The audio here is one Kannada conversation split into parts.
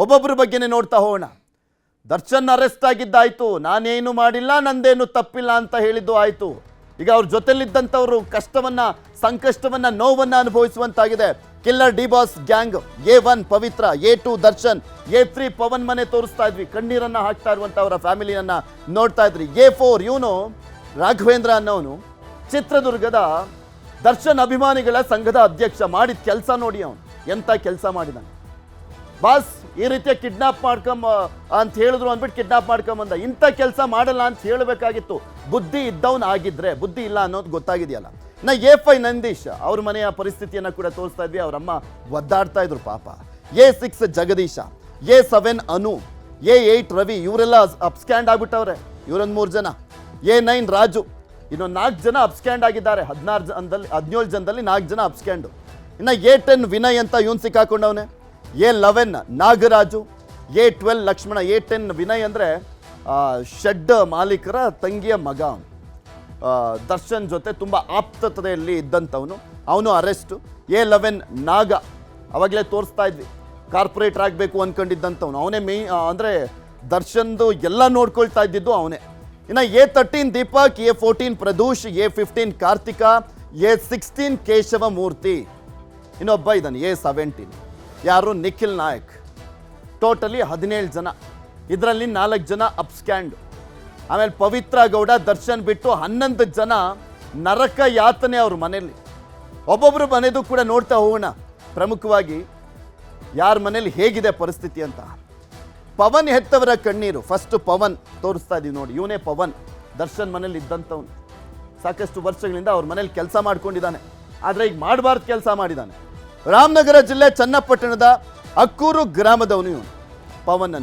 ಒಬ್ಬೊಬ್ಬರ ಬಗ್ಗೆನೇ ನೋಡ್ತಾ ಹೋಗೋಣ. ದರ್ಶನ್ ಅರೆಸ್ಟ್ ಆಗಿದ್ದಾಯ್ತು ನಾನೇನು ಮಾಡಿಲ್ಲ, ನಂದೇನು ತಪ್ಪಿಲ್ಲ ಅಂತ ಹೇಳಿದ್ದು ಆಯಿತು. ಈಗ ಅವ್ರ ಜೊತೆಲಿದ್ದಂಥವ್ರು ಕಷ್ಟವನ್ನ, ಸಂಕಷ್ಟವನ್ನ, ನೋವನ್ನ ಅನುಭವಿಸುವಂತಾಗಿದೆ. Killer D boss gang A one Pavithra A two Darshan A three Pavan ಮನೆ ತೋರಿಸ್ತಾ ಇದ್ವಿ. ಕಣ್ಣೀರನ್ನ ಹಾಕ್ತಾ ಇರುವಂಥವರ ಅವರ ಫ್ಯಾಮಿಲಿಯನ್ನ ನೋಡ್ತಾ ಇದ್ರಿ. ಎ ಫೋರ್ ಇವನು ರಾಘವೇಂದ್ರ ಅನ್ನೋನು ಚಿತ್ರದುರ್ಗದ ದರ್ಶನ್ ಅಭಿಮಾನಿಗಳ ಸಂಘದ ಅಧ್ಯಕ್ಷ. ಮಾಡಿದ ಕೆಲಸ ನೋಡಿ ಅವನು. ಎಂತ ಕೆಲಸ ಮಾಡಿದಾನೆ. ಬಾಸ್ ಈ ರೀತಿಯ ಕಿಡ್ನಾಪ್ ಮಾಡ್ಕೊಂಬ ಅಂತ ಹೇಳಿದ್ರು ಅಂದ್ಬಿಟ್ಟು ಕಿಡ್ನಾಪ್ ಮಾಡ್ಕೊಂಬಂದ. ಇಂಥ ಕೆಲಸ ಮಾಡಲ್ಲ ಅಂತ ಹೇಳಬೇಕಾಗಿತ್ತು. ಬುದ್ಧಿ ಇದ್ದವನು ಆಗಿದ್ರೆ ಬುದ್ಧಿ ಇಲ್ಲ ಅನ್ನೋದು ಗೊತ್ತಾಗಿದೆಯಲ್ಲ. ನಾ ಎಫ್ ಐ ನಂದೀಶ್ ಅವ್ರ ಮನೆಯ ಪರಿಸ್ಥಿತಿಯನ್ನ ಕೂಡ ತೋರಿಸ್ತಾ ಇದ್ವಿ. ಅವರಮ್ಮ ಒದ್ದಾಡ್ತಾ ಇದ್ರು ಪಾಪ. A six Jagadisha, A seven Anu, A eight Ravi, ಇವರೆಲ್ಲ ಅಪ್ಸ್ಕ್ಯಾಂಡ್ ಆಗ್ಬಿಟ್ಟವ್ರೆ. ಇವರೊಂದು ಮೂರು ಜನ. A nine Raju. ಇನ್ನೊಂದು ನಾಲ್ಕು ಜನ ಅಪ್ಸ್ಕ್ಯಾಂಡ್ ಆಗಿದ್ದಾರೆ. ಹದಿನಾರು ಜನದಲ್ಲಿ ಹದಿನೇಳು ಜನದಲ್ಲಿ ನಾಲ್ಕು ಜನ ಅಪ್ಸ್ಕ್ಯಾಂಡು. ಇನ್ನು ಎ ಟೆನ್ ವಿನಯ್ ಅಂತ ಇವನ್ ಸಿಕ್ಕಾಕೊಂಡವನೆ. A eleven Nagaraju, A twelve Lakshmana, A ten Vinay ಅಂದರೆ ಶೆಡ್ ಮಾಲೀಕರ ತಂಗಿಯ ಮಗ. ದರ್ಶನ್ ಜೊತೆ ತುಂಬ ಆಪ್ತತೆಯಲ್ಲಿ ಇದ್ದಂಥವನು. ಅವನು ಅರೆಸ್ಟು. ಎ ಲೆವೆನ್ ನಾಗ. ಅವಾಗಲೇ ತೋರಿಸ್ತಾ ಇದ್ವಿ. ಕಾರ್ಪೊರೇಟರ್ ಆಗಬೇಕು ಅಂದ್ಕೊಂಡಿದ್ದಂಥವ್ನು ಅವನೇ ಮೇ ಅಂದರೆ ದರ್ಶನ್ದು ಎಲ್ಲ ನೋಡ್ಕೊಳ್ತಾ ಇದ್ದಿದ್ದು ಅವನೇ. ಇನ್ನು A thirteen Deepak, A fourteen Pradush, A fifteen Karthika, A sixteen Keshava Murthy ಇನ್ನೊಬ್ಬ ಇದ್ದಾನೆ ಎ ಸೆವೆಂಟೀನ್ ಯಾರು ನಿಖಿಲ್ ನಾಯಕ್? ಟೋಟಲಿ ಹದಿನೇಳು ಜನ. ಇದರಲ್ಲಿ ನಾಲ್ಕು ಜನ ಅಪ್ಸ್ಕ್ಯಾಂಡ್. ಆಮೇಲೆ ಪವಿತ್ರ ಗೌಡ, ದರ್ಶನ್ ಬಿಟ್ಟು ಹನ್ನೊಂದು ಜನ ನರಕ ಯಾತನೆ ಅವ್ರ ಮನೆಯಲ್ಲಿ. ಒಬ್ಬೊಬ್ಬರು ಮನೆದು ಕೂಡ ನೋಡ್ತಾ ಹೋಗೋಣ. ಪ್ರಮುಖವಾಗಿ ಯಾರ ಮನೇಲಿ ಹೇಗಿದೆ ಪರಿಸ್ಥಿತಿ ಅಂತ. ಪವನ್ ಹೆತ್ತವರ ಕಣ್ಣೀರು. ಫಸ್ಟ್ ಪವನ್ ತೋರಿಸ್ತಾ ಇದೀವಿ ನೋಡಿ. ಇವನೇ ಪವನ್. ದರ್ಶನ್ ಮನೇಲಿ ಇದ್ದಂಥವ್ನು. ಸಾಕಷ್ಟು ವರ್ಷಗಳಿಂದ ಅವ್ರ ಮನೇಲಿ ಕೆಲಸ ಮಾಡ್ಕೊಂಡಿದ್ದಾನೆ. ಆದರೆ ಈಗ ಮಾಡಬಾರ್ದು ಕೆಲಸ ಮಾಡಿದ್ದಾನೆ ರಾಮನಗರ ಜಿಲ್ಲೆ ಚನ್ನಪಟ್ಟಣದ ಅಕ್ಕೂರು ಗ್ರಾಮದವನು ಇವನು. ಪವನ್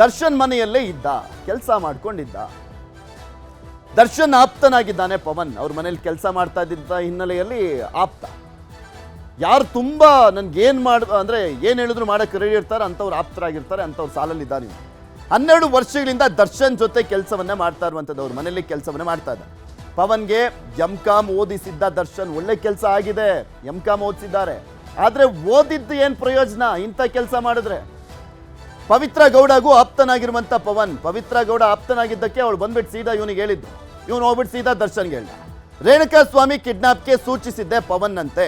ದರ್ಶನ್ ಮನೆಯಲ್ಲೇ ಇದ್ದ, ಕೆಲಸ ಮಾಡ್ಕೊಂಡಿದ್ದ. ದರ್ಶನ್ ಆಪ್ತನಾಗಿದ್ದಾನೆ ಪವನ್. ಅವ್ರ ಮನೇಲಿ ಕೆಲಸ ಮಾಡ್ತಾ ಇದ್ದ ಹಿನ್ನೆಲೆಯಲ್ಲಿ ಆಪ್ತ. ಯಾರು ತುಂಬ ನನ್ಗೆ ಏನು ಮಾಡ, ಅಂದರೆ ಏನು ಹೇಳಿದ್ರು ಮಾಡೋಕ್ಕೆ ರೆಡಿ ಇರ್ತಾರೆ, ಅಂಥವ್ರು ಆಪ್ತರಾಗಿರ್ತಾರೆ, ಅಂಥವ್ರು ಸಾಲಲ್ಲಿದ್ದಾರೆ. ಹನ್ನೆರಡು ವರ್ಷಗಳಿಂದ ದರ್ಶನ್ ಜೊತೆ ಕೆಲಸವನ್ನೇ ಮಾಡ್ತಾ ಇರುವಂಥದ್ದು. ಅವ್ರ ಮನೇಲಿ ಕೆಲಸವನ್ನೇ ಮಾಡ್ತಾ ಇದ್ದ ಪವನ್ಗೆ ಎಂ ಕಾಮ್ ಓದಿಸಿದ್ದ ದರ್ಶನ್ ಒಳ್ಳೆ ಕೆಲಸ ಆಗಿದೆ. ಎಂ ಕಾಮ್ ಓದಿಸಿದ್ದಾರೆ. ಆದರೆ ಓದಿದ್ದು ಏನು ಪ್ರಯೋಜನ? ಇಂಥ ಕೆಲಸ ಮಾಡಿದ್ರೆ. ಪವಿತ್ರ ಗೌಡಗೂ ಆಪ್ತನಾಗಿರುವಂಥ ಪವನ್, ಪವಿತ್ರ ಗೌಡ ಆಪ್ತನಾಗಿದ್ದಕ್ಕೆ ಅವಳು ಬಂದ್ಬಿಟ್ಟು ಸೀದಾ ಇವನಿಗೆ ಹೇಳಿದ್ದು. ಇವನು ಹೋಗ್ಬಿಟ್ಟು ಸೀದಾ ದರ್ಶನ್ಗೆ ಹೇಳ್ದ. ರೇಣುಕಾ ಸ್ವಾಮಿ ಕಿಡ್ನಾಪ್ಗೆ ಸೂಚಿಸಿದ್ದೆ ಪವನ್ ಅಂತೆ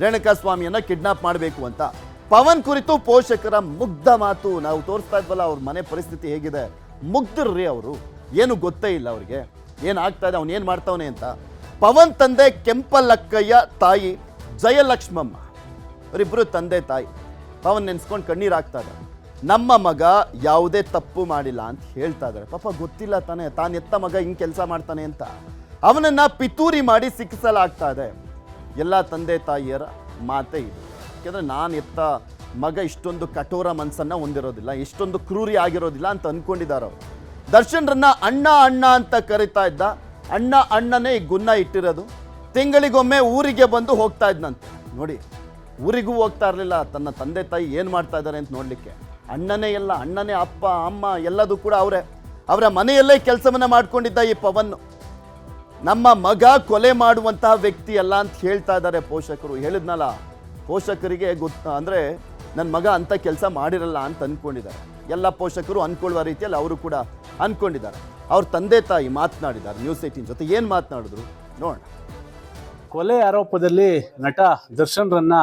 ರೇಣುಕಾ ಸ್ವಾಮಿಯನ್ನ ಕಿಡ್ನಾಪ್ ಮಾಡಬೇಕು ಅಂತ. ಪವನ್ ಕುರಿತು ಪೋಷಕರ ಮುಗ್ಧ ಮಾತು ನಾವು ತೋರಿಸ್ತಾ ಇದ್ವಲ್ಲ, ಅವ್ರ ಮನೆ ಪರಿಸ್ಥಿತಿ ಹೇಗಿದೆ? ಮುಗ್ಧರ್ರಿ ಅವರು. ಏನು ಗೊತ್ತೇ ಇಲ್ಲ ಅವ್ರಿಗೆ. ಏನು ಆಗ್ತಾ ಇದೆ ಏನು ಮಾಡ್ತಾವನೆ ಅಂತ. ಪವನ್ ತಂದೆ ಕೆಂಪಲಕ್ಕಯ್ಯ ತಾಯಿ, ಜಯಲಕ್ಷ್ಮಮ್ಮ. ಅವರಿಬ್ಬರು ತಂದೆ ತಾಯಿ. ಪವನ್ ನೆನೆಸ್ಕೊಂಡು ಕಣ್ಣೀರು ಹಾಕ್ತಾ ಇದ್ದಾರೆ ನಮ್ಮ ಮಗ ಯಾವುದೇ ತಪ್ಪು ಮಾಡಿಲ್ಲ ಅಂತ ಹೇಳ್ತಾ ಇದ್ದಾರೆ ಪಾಪ ಗೊತ್ತಿಲ್ಲ ತಾನೆ, ತಾನು ಎತ್ತ ಮಗ ಹಿಂಗೆ ಕೆಲಸ ಮಾಡ್ತಾನೆ ಅಂತ. ಅವನನ್ನು ಪಿತೂರಿ ಮಾಡಿ ಸಿಕ್ಕಿಸಲಾಗ್ತಾ ಇದೆ. ಎಲ್ಲ ತಂದೆ ತಾಯಿಯರ ಮಾತೇ ಇದು. ಯಾಕೆಂದರೆ ನಾನು ಎತ್ತ ಮಗ ಇಷ್ಟೊಂದು ಕಠೋರ ಮನಸ್ಸನ್ನು ಹೊಂದಿರೋದಿಲ್ಲ, ಇಷ್ಟೊಂದು ಕ್ರೂರಿ ಆಗಿರೋದಿಲ್ಲ ಅಂತ ಅಂದ್ಕೊಂಡಿದ್ದಾರೆ ಅವರು. ದರ್ಶನ್ರನ್ನ ಅಣ್ಣ ಅಣ್ಣ ಅಂತ ಕರಿತಾ ಇದ್ದ. ಅಣ್ಣ ಅಣ್ಣನೇ ಈ ಗುನ್ನ ಇಟ್ಟಿರೋದು. ತಿಂಗಳಿಗೊಮ್ಮೆ ಊರಿಗೆ ಬಂದು ಹೋಗ್ತಾ ಇದ್ನಂತೆ. ನೋಡಿ, ಊರಿಗೂ ಹೋಗ್ತಾ ಇರಲಿಲ್ಲ. ತನ್ನ ತಂದೆ ತಾಯಿ ಏನು ಮಾಡ್ತಾ ಇದ್ದಾರೆ ಅಂತ ನೋಡಲಿಕ್ಕೆ. ಅಣ್ಣನೇ ಎಲ್ಲ ಅಣ್ಣನೇ ಅಪ್ಪ, ಅಮ್ಮ ಎಲ್ಲದೂ ಕೂಡ ಅವರೇ. ಅವರ ಮನೆಯಲ್ಲೇ ಕೆಲಸವನ್ನು ಮಾಡಿಕೊಂಡಿದ್ದ ಈ ಪವನ್. ನಮ್ಮ ಮಗ ಕೊಲೆ ಮಾಡುವಂತಹ ವ್ಯಕ್ತಿ ಅಲ್ಲ ಅಂತ ಹೇಳ್ತಾ ಇದ್ದಾರೆ ಪೋಷಕರು. ಹೇಳಿದ್ನಲ್ಲ, ಪೋಷಕರಿಗೆ ಗೊತ್ತ ಅಂದರೆ ನನ್ನ ಮಗ ಅಂಥ ಕೆಲಸ ಮಾಡಿರಲ್ಲ ಅಂತ ಅಂದ್ಕೊಂಡಿದ್ದಾರೆ ಎಲ್ಲ ಪೋಷಕರು ಅಂದ್ಕೊಳ್ಳುವ ರೀತಿಯಲ್ಲಿ ಅವರು ಕೂಡ ಅಂದ್ಕೊಂಡಿದ್ದಾರೆ ಅವ್ರ ತಂದೆ ತಾಯಿ ಮಾತನಾಡಿದ್ದಾರೆ. ನ್ಯೂಸ್ ಏಟಿನ್ ಜೊತೆ ಏನು ಮಾತನಾಡಿದ್ರು? ನೋಡೋಣ. ಕೊಲೆ ಆರೋಪದಲ್ಲಿ ನಟ ದರ್ಶನ್ರನ್ನ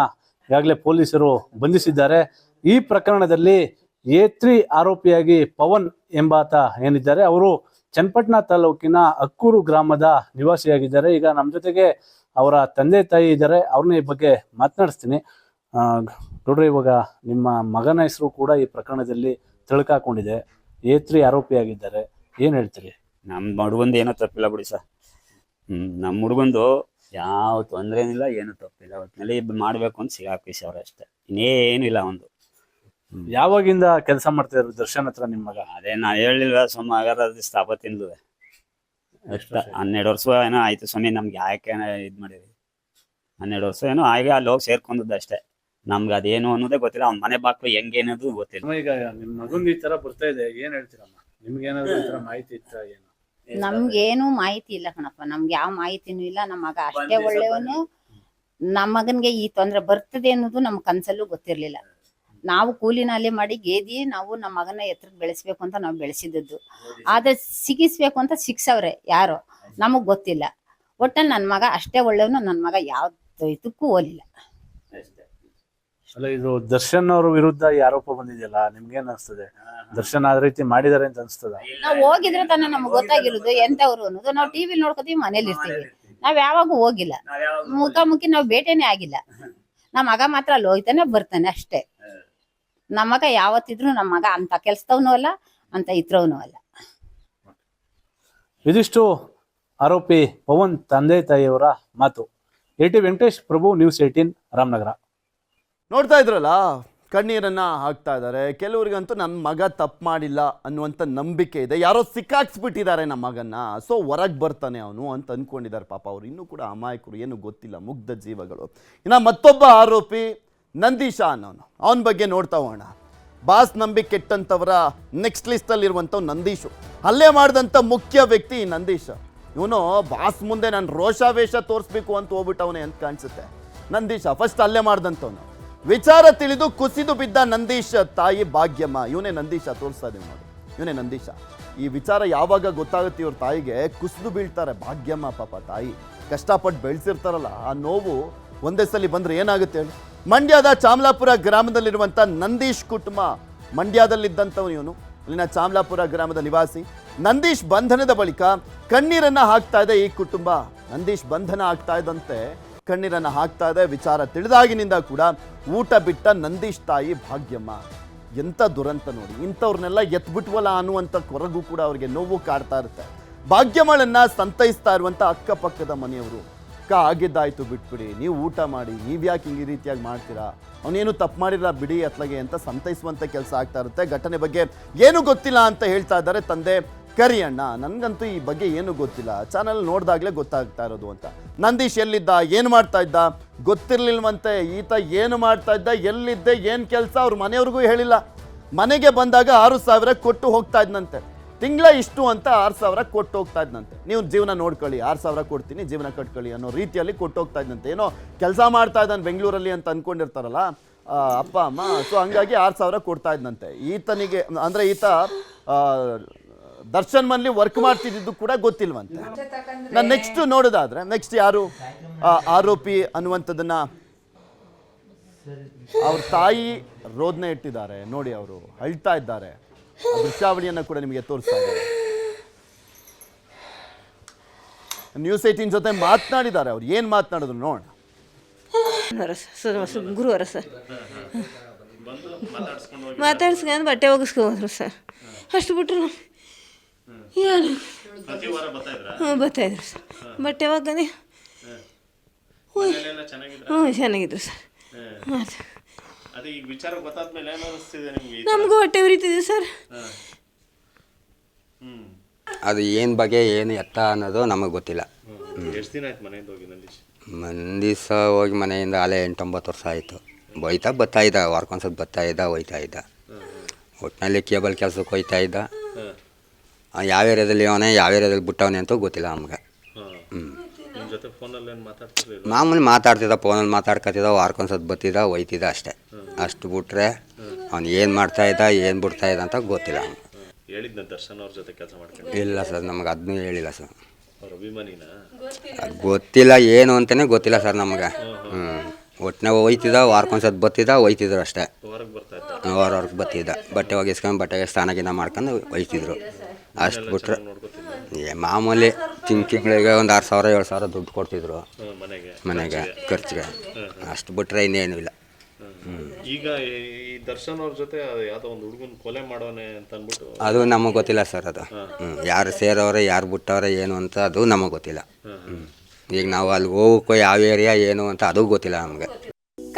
ಈಗಾಗಲೇ ಪೊಲೀಸರು ಬಂಧಿಸಿದ್ದಾರೆ. ಈ ಪ್ರಕರಣದಲ್ಲಿ ಎ ತ್ರೀ ಆರೋಪಿಯಾಗಿ ಪವನ್ ಎಂಬಾತ ಏನಿದ್ದಾರೆ, ಅವರು ಚನ್ನಪಟ್ಟಣ ತಾಲೂಕಿನ ಅಕ್ಕೂರು ಗ್ರಾಮದ ನಿವಾಸಿಯಾಗಿದ್ದಾರೆ. ಈಗ ನಮ್ಮ ಜೊತೆಗೆ ಅವರ ತಂದೆ ತಾಯಿ ಇದ್ದಾರೆ. ಅವ್ರನ್ನ ಈ ಬಗ್ಗೆ ಮಾತನಾಡಿಸ್ತೀನಿ. ನೋಡ್ರಿ, ಇವಾಗ ನಿಮ್ಮ ಮಗನ ಹೆಸರು ಕೂಡ ಈ ಪ್ರಕರಣದಲ್ಲಿ ತಿಳ್ಕಾಕೊಂಡಿದೆ. ಎ ತ್ರೀ ಆರೋಪಿಯಾಗಿದ್ದಾರೆ ಏನ್ ಹೇಳ್ತೀರಿ? ನಮ್ಮ ಹುಡುಗಂದು ಏನೋ ತಪ್ಪಿಲ್ಲ ಬಿಡಿ ಸರ್. ಹ್ಮ್ ನಮ್ಮ ಹುಡುಗಂದು ಯಾವ ತೊಂದರೆ ಏನಿಲ್ಲ ಏನು ತಪ್ಪಿಲ್ಲ. ಒಟ್ಟಿನಲ್ಲಿ ಮಾಡ್ಬೇಕು ಅಂತ ಸಿಗಾಕಿಸಿ ಅವ್ರ ಅಷ್ಟೇ. ಇನ್ನೇನು ಇಲ್ಲ ಒಂದು. ಯಾವಾಗಿಂದ ಕೆಲಸ ಮಾಡ್ತಾ ಇದ್ರು ದರ್ಶನ್ ಹತ್ರ ನಿಮ್ಮ ಮಗ? ಅದೇ ನಾ ಹೇಳಿಲ್ಲ ಸೊಮ್ಮ ಆಗಾರ ಸ್ಥಾಪ ತಿಂದ್ಲು. ಅಷ್ಟ ಹನ್ನೆರಡು ವರ್ಷ ಏನೋ ಆಯ್ತು ಸ್ವಾಮಿ ನಮ್ಗೆ ಯಾಕೆ ಇದು ಮಾಡಿರಿ? ಹನ್ನೆರಡು ವರ್ಷ ಏನೋ ಆಗ ಅಲ್ಲಿ ಹೋಗಿ ಸೇರ್ಕೊಂಡದ್ದು ಅಷ್ಟೇ. ನಮ್ಗೆ ಅದೇನು ಅನ್ನೋದೇ ಗೊತ್ತಿಲ್ಲ. ಅವ್ನ ಮನೆ ಬಾಕ್ಲು ಹೆಂಗೆ ಅನ್ನೋದು ಗೊತ್ತಿಲ್ಲ. ಈಗ ನಿಮ್ ಮಗನ್ ಈ ತರ ಬರ್ತಾ ಇದೆ ಏನ್ ಹೇಳ್ತೀರಮ್ಮ? ನಿಮ್ಗೆ ಏನಾದ್ರು ಈ ತರ ಮಾಹಿತಿ ಇತ್ತ ಏನು? ನಮ್ಗೇನು ಮಾಹಿತಿ ಇಲ್ಲ ಕಣಪ್ಪ. ನಮ್ಗೆ ಯಾವ ಮಾಹಿತಿನೂ ಇಲ್ಲ. ನಮ್ಮ ಮಗ ಅಷ್ಟೇ ಒಳ್ಳೆಯವನು. ನಮ್ಮ ಮಗನ್ಗೆ ಈ ತೊಂದ್ರೆ ಬರ್ತದೆ ಅನ್ನೋದು ನಮ್ ಕನ್ಸಲ್ಲೂ ಗೊತ್ತಿರ್ಲಿಲ್ಲ. ನಾವು ಕೂಲಿನಲ್ಲಿ ಮಾಡಿ ಗೇದಿ ನಾವು ನಮ್ಮ ಮಗನ ಎತ್ತರಕ್ಕೆ ಬೆಳೆಸ್ಬೇಕು ಅಂತ ನಾವು ಬೆಳೆಸಿದ್ದದ್ದು. ಆದ್ರೆ ಸಿಗಿಸ್ಬೇಕು ಅಂತ ಸಿಕ್ಸವ್ರೆ ಯಾರೋ. ನಮಗ್ ಗೊತ್ತಿಲ್ಲ. ಒಟ್ಟ ನನ್ನ ಮಗ ಅಷ್ಟೇ ಒಳ್ಳೆಯವನು ನನ್ನ ಮಗ ಯಾವ ಇದಕ್ಕೂ ಹೋಲಿಲ್ಲ ಅಲ್ಲ ಇದು ದರ್ಶನ್ ಅವ್ರ ವಿರುದ್ಧ ಈ ಆರೋಪ ಬಂದಿದೆಯಲ್ಲ ನಿಮ್ಗೇನ್ ಅನ್ಸ್ತದೆ? ದರ್ಶನ್ ಆ ರೀತಿ ಮಾಡಿದಾರೆ ಅಂತ ಅನ್ಸ್ತದ? ನಾವು ಹೋಗಿದ್ರೆ ತಾನೇ ನಮ್ಗೆ ಗೊತ್ತಾಗಿರೋದು ಎಂತವ್ರು ಅನ್ನೋದು. ನಾವು ಟಿವಿ ನೋಡ್ಕೋತೀವಿ ಮನೇಲಿ ಇರ್ತೀವಿ. ನಾವ್ ಯಾವಾಗೂ ಹೋಗಿಲ್ಲ. ಮುಖಾಮುಖಿ ನಾವು ಭೇಟಿನೇ ಆಗಿಲ್ಲ. ನಮ್ಮ ಮಗ ಮಾತ್ರ ಅಲ್ಲಿ ಹೋಗ್ತಾನೆ ಬರ್ತಾನೆ ಅಷ್ಟೇ. ನಮ್ಮ ಮಗ ಯಾವತ್ತಿದ್ರು ನಮ್ಮ ಮಗ ಅಂತ ಕೆಲ್ಸದವನು ಅಲ್ಲ ಅಂತ ಇದ್ರವನು ಅಲ್ಲ. ಇದಿಷ್ಟು ಆರೋಪಿ ಪವನ್ ತಂದೆ ತಾಯಿಯವರ ಮಾತು. A T Venkatesh Prabhu news eighteen Ramanagara. ನೋಡ್ತಾ ಇದ್ರಲ್ಲ, ಕಣ್ಣೀರನ್ನ ಹಾಕ್ತಾ ಇದ್ದಾರೆ. ಕೆಲವರಿಗಂತೂ ನನ್ನ ಮಗ ತಪ್ಪು ಮಾಡಿಲ್ಲ ಅನ್ನುವಂಥ ನಂಬಿಕೆ ಇದೆ. ಯಾರೋ ಸಿಕ್ಕಾಕ್ಸ್ಬಿಟ್ಟಿದ್ದಾರೆ ನಮ್ಮ ಮಗನ್ನ. ಸೊ ಹೊರಗೆ ಬರ್ತಾನೆ ಅವನು ಅಂತ ಅಂದ್ಕೊಂಡಿದ್ದಾರೆ ಪಾಪ ಅವರು. ಇನ್ನೂ ಕೂಡ ಅಮಾಯಕರು, ಏನು ಗೊತ್ತಿಲ್ಲ, ಮುಗ್ಧ ಜೀವಗಳು. ಇನ್ನು ಮತ್ತೊಬ್ಬ ಆರೋಪಿ, ನಂದೀಶ ಅನ್ನೋನು. ಅವನ ಬಗ್ಗೆ ನೋಡ್ತಾ ಹೋಗೋಣ. ಬಾಸ್ ನಂಬಿ ಕೆಟ್ಟಂಥವರ ನೆಕ್ಸ್ಟ್ ಲಿಸ್ಟಲ್ಲಿರುವಂಥವ್ ನಂದೀಶು. ಹಲ್ಲೆ ಮಾಡಿದಂಥ ಮುಖ್ಯ ವ್ಯಕ್ತಿ ನಂದೀಶ. ಇವನು ಬಾಸ್ ಮುಂದೆ ನಾನು ರೋಷಾವೇಶ ತೋರಿಸ್ಬೇಕು ಅಂತ ಹೋಗ್ಬಿಟ್ಟವನೇ ಅಂತ ಕಾಣಿಸುತ್ತೆ. ನಂದೀಶ ಫಸ್ಟ್ ಹಲ್ಲೆ ಮಾಡ್ದಂಥವ್ನು. ವಿಚಾರ ತಿಳಿದು ಕುಸಿದು ಬಿದ್ದ ನಂದೀಶ್ ತಾಯಿ ಭಾಗ್ಯಮ್ಮ. ಇವನೇ ನಂದೀಶ, ತೋರಿಸ್ತಾ ಇದೀವಿ ನೋಡಿ. ಇವನೇ ನಂದೀಶ. ಈ ವಿಚಾರ ಯಾವಾಗ ಗೊತ್ತಾಗುತ್ತೆ ಇವ್ರ ತಾಯಿಗೆ? ಕುಸಿದು ಬೀಳ್ತಾರೆ ಭಾಗ್ಯಮ್ಮ ಪಾಪ ತಾಯಿ. ಕಷ್ಟಪಟ್ಟು ಬೆಳೆಸಿರ್ತಾರಲ್ಲ, ಆ ನೋವು ಒಂದೇ ಸಲ ಬಂದ್ರೆ ಏನಾಗುತ್ತೆ ಹೇಳಿ? ಮಂಡ್ಯದ ಚಾಮಲಾಪುರ ಗ್ರಾಮದಲ್ಲಿರುವಂಥ ನಂದೀಶ್ ಕುಟುಂಬ, ಮಂಡ್ಯದಲ್ಲಿದ್ದಂಥವನು ಇವನು. ಇಲ್ಲಿನ ಚಾಮಲಾಪುರ ಗ್ರಾಮದ ನಿವಾಸಿ. ನಂದೀಶ್ ಬಂಧನದ ಬಳಿಕ ಕಣ್ಣೀರನ್ನ ಹಾಕ್ತಾ ಇದೆ ಈ ಕುಟುಂಬ. ನಂದೀಶ್ ಬಂಧನ ಆಗ್ತಾ ಇದ್ದಂತೆ ಕಣ್ಣೀರನ್ನ ಹಾಕ್ತಾ ಇದೆ. ವಿಚಾರ ತಿಳಿದಾಗಿನಿಂದ ಕೂಡ ಊಟ ಬಿಟ್ಟ ನಂದೀಶ್ ತಾಯಿ ಭಾಗ್ಯಮ್ಮ. ಎಂಥ ದುರಂತ ನೋಡಿ. ಇಂಥವ್ರನ್ನೆಲ್ಲ ಎತ್ಬಿಟ್ವಲ್ಲ ಅನ್ನುವಂಥ ಕೊರಗು ಕೂಡ ಅವರಿಗೆ ನೋವು ಕಾಡ್ತಾ ಇರುತ್ತೆ. ಭಾಗ್ಯಮ್ಮಳನ್ನು ಸಂತೈಸ್ತಾ ಇರುವಂಥ ಅಕ್ಕಪಕ್ಕದ ಮನೆಯವರು, ಅಕ್ಕ ಆಗಿದ್ದಾಯ್ತು ಬಿಟ್ಬಿಡಿ. ನೀವು ಊಟ ಮಾಡಿ. ನೀವು ಯಾಕೆ ಹಿಂಗೆ ಈ ರೀತಿಯಾಗಿ ಮಾಡ್ತೀರಾ? ಅವನೇನು ತಪ್ಪು ಮಾಡಿರ ಬಿಡಿ ಅತ್ಲಗೆ? ಅಂತ ಸಂತೈಸುವಂಥ ಕೆಲಸ ಆಗ್ತಾ ಇರುತ್ತೆ. ಘಟನೆ ಬಗ್ಗೆ ಏನು ಗೊತ್ತಿಲ್ಲ ಅಂತ ಹೇಳ್ತಾ ಇದ್ದಾರೆ ತಂದೆ. ಕರಿಯಣ್ಣ ನನಗಂತೂ ಈ ಬಗ್ಗೆ ಏನು ಗೊತ್ತಿಲ್ಲ. ಚಾನಲ್ ನೋಡಿದಾಗಲೇ ಗೊತ್ತಾಗ್ತಾ ಇರೋದು ಅಂತ. ನಂದೀಶ್ ಎಲ್ಲಿದ್ದ, ಏನು ಮಾಡ್ತಾ ಇದ್ದ? ಗೊತ್ತಿರಲಿಲ್ವಂತೆ, ಈತ ಏನು ಮಾಡ್ತಾ ಇದ್ದ, ಎಲ್ಲಿದ್ದೆ, ಏನು ಕೆಲಸ, ಅವ್ರ ಮನೆಯವ್ರಿಗೂ ಹೇಳಿಲ್ಲ. ಮನೆಗೆ ಬಂದಾಗ ಆರು ಸಾವಿರ ಕೊಟ್ಟು ಹೋಗ್ತಾ ಇದ್ನಂತೆ. ತಿಂಗಳ ಇಷ್ಟು ಅಂತ ಆರು ಸಾವಿರ ಕೊಟ್ಟು ಹೋಗ್ತಾ ಇದ್ನಂತೆ. ನೀವು ಜೀವನ ನೋಡ್ಕೊಳ್ಳಿ, ಆರು ಸಾವಿರ ಕೊಡ್ತೀನಿ, ಜೀವನ ಕಟ್ಕೊಳ್ಳಿ ಅನ್ನೋ ರೀತಿಯಲ್ಲಿ ಕೊಟ್ಟು ಹೋಗ್ತಾ ಇದ್ನಂತೆ. ಏನೋ ಕೆಲಸ ಮಾಡ್ತಾ ಇದ್ದಾನೆ ಬೆಂಗಳೂರಲ್ಲಿ ಅಂತ ಅನ್ಕೊಂಡಿರ್ತಾರಲ್ಲ ಅಪ್ಪ, ಅಮ್ಮ, ಸೊ ಹಂಗಾಗಿ ಆರು ಸಾವಿರ ಕೊಡ್ತಾ ಇದ್ನಂತೆ. ಈತನಿಗೆ, ಅಂದರೆ ಈತ ದರ್ಶನ್ ಮನ್ಲಿ ವರ್ಕ್ ಮಾಡ್ತಿದ್ದು ಕೂಡ ಗೊತ್ತಿಲ್ವಂತೆ. ನಾನು ನೆಕ್ಸ್ಟ್ ನೋಡೋದಾದ್ರೆ ನೆಕ್ಸ್ಟ್ ಯಾರು? ಆರೋಪಿ ಅನ್ನುವಂಥದ್ದನ್ನ ಅವ್ರ ತಾಯಿ ರೋದನೆ ಇಟ್ಟಿದ್ದಾರೆ. ನೋಡಿ ಅವರು ಅಳ್ತಾ ಇದ್ದಾರೆ. ದೃಶ್ಯಾವಳಿಯನ್ನು ಕೂಡ ನಿಮಗೆ ತೋರಿಸ್ತಾ ಇದ್ದಾರೆ ನ್ಯೂಸ್ ಏಟೀನ್ ಜೊತೆ ಮಾತನಾಡಿದ್ದಾರೆ ಅವ್ರು. ಏನು ಮಾತನಾಡಿದ್ರು ನೋಡೋಣ ಗುರುವಾರ ಸರ್ ಸರ್ ಗುರುವಾರ ಸರ್. ಮಾತಾಡ್ಸ್ಕೊಂಡು ಬಟ್ಟೆ ಒಗಿಸ್ಕೊಂಡ್ರು ಸರ್. ಅಷ್ಟು ಬಿಟ್ರು ಏನು? ಹ್ಞೂ ಬರ್ತಾಯಿದ್ರು ಸರ್. ಬಟ್ಟೆ ಒಗ್ಗನೆ ಹ್ಞೂ ಚೆನ್ನಾಗಿದ್ರು? ಸರ್. ಅದು ಅದು ಈಗ ವಿಚಾರ ಗೊತ್ತಾದ್ಮೇಲೆ ಏನು ಅನಿಸ್ತಿದೆ ನಿಮ್ಗೆ ನಮಗೂ ಹೊಟ್ಟೆ ಉರಿತಿದೆ ಸರ್. ಅದು ಏನು ಬಗ್ಗೆ ಏನು ಎತ್ತ ಅನ್ನೋದು ನಮಗೆ ಗೊತ್ತಿಲ್ಲ. ಎಷ್ಟು ದಿನ ಆಯ್ತು ಮನೆಯಿಂದ ಹೋಗಿ ನಂದೀಶ್? ಮಂದಿಸ ಹೋಗಿ ಮನೆಯಿಂದ ಅಲೆ ಎಂಟೊಂಬತ್ತು ವರ್ಷ ಆಯಿತು. ಬೈತಾ ಬರ್ತಾ ಇದ್ದ ವಾರಕ್ಕೊಂದ್ಸತಿ ಬರ್ತಾ ಇದ್ದ ಹೋಯ್ತಾ ಇದ್ದ. ಒಟ್ಟಿನಲ್ಲಿ ಕೇಬಲ್ ಕೆಲಸಕ್ಕೆ ಹೋಯ್ತಾ ಇದ್ದ. ಯಾವ ಏರಿಯಾದಲ್ಲಿ ಅವನೇ ಯಾವ ಏರಿಯಾದಲ್ಲಿ ಬಿಟ್ಟವನೇ ಅಂತೂ ಗೊತ್ತಿಲ್ಲ ನಮ್ಗೆ. ನಿಮ್ಮ ಜೊತೆ ಫೋನಲ್ಲಿ ಏನು ಮಾತಾಡ್ತಿರ್ಲಿಲ್ಲ? ಮಾಮೂಲಿ ಮಾತಾಡ್ತಿದ್ದ ಫೋನಲ್ಲಿ ಮಾತಾಡ್ಕೊತಿದ್ದ ವಾರಕ್ಕೊಂದ್ಸತಿ ಬತ್ತಿದ್ದ ಒಯ್ತಿದ್ದ ಅಷ್ಟೇ. ಅಷ್ಟು ಬಿಟ್ರೆ ಅವ್ನು ಏನು ಮಾಡ್ತಾ ಇದ್ದ ಏನು ಬಿಡ್ತಾ ಇದ್ದ ಅಂತ ಗೊತ್ತಿಲ್ಲ ಅವ್ನು ಹೇಳಿದ್ನ ದರ್ಶನ್ ಅವ್ರ ಜೊತೆ ಕೆಲಸ ಮಾಡ್ಕೊಂಡು? ಇಲ್ಲ ಸರ್ ನಮಗೆ ಅದನ್ನೂ ಹೇಳಿಲ್ಲ ಸರ್. ಅವ್ರ ಅಭಿಮಾನಿನ? ಅದ್ ಗೊತ್ತಿಲ್ಲ ಏನು ಅಂತಲೇ ಗೊತ್ತಿಲ್ಲ ಸರ್ ನಮಗೆ. ಹ್ಞೂ ಒಟ್ಟಿನಾಗ ವಾರ್ಕೊಂಡು ವಾರಕ್ಕೊಂದ್ಸತಿ ಬತ್ತಿದ್ದ ಒಯ್ತಿದ್ರು ಅಷ್ಟೇ. ಹೊರಗೆ ಬರ್ತಾ ಇದ್ದ? ವಾರವ್ರಿಗೆ ಬರ್ತಿದ್ದ. ಬಟ್ಟೆ ಒಗೆಸ್ಕೊಂಡು ಬಟ್ಟೆಗೆ ಸ್ನಾನ ಗಿನ ಮಾಡ್ಕೊಂಡು ಒಯ್ತಿದ್ರು ಅಷ್ಟು ಬಿಟ್ರೆ ಏ ಮಾಮೂಲಿ ತಿಂಗ್ ತಿಂಗಳಿಗೆ ಒಂದು ಆರು ಸಾವಿರ ಏಳು ಸಾವಿರ ದುಡ್ಡು ಕೊಡ್ತಿದ್ರು. ಮನೆಗೆ ಖರ್ಚಿಗೆ. ಅಷ್ಟು ಬಿಟ್ರೆ ಇನ್ನೇನು ಇಲ್ಲ. ಈಗ ಈ- ದರ್ಶನ್ ಅವ್ರ ಜೊತೆ ಯಾವುದೋ ಒಂದು ಹುಡುಗನ ಕೊಲೆ ಮಾಡೋನೆ ಅಂತ ಅಂದ್ಬಿಟ್ಟು ಅದು ನಮಗೆ ಗೊತ್ತಿಲ್ಲ ಸರ್ ಅದು. ಯಾರು ಸೇರೋರೆ ಯಾರು ಬಿಟ್ಟವ್ರೆ ಏನು ಅಂತ ಅದು ನಮಗೆ ಗೊತ್ತಿಲ್ಲ. ಈಗ ನಾವು ಅಲ್ಲಿ ಹೋಗೋಕೆ ಯಾವ ಏರಿಯಾ ಏನು ಅಂತ ಅದು ಗೊತ್ತಿಲ್ಲ ನಮಗೆ.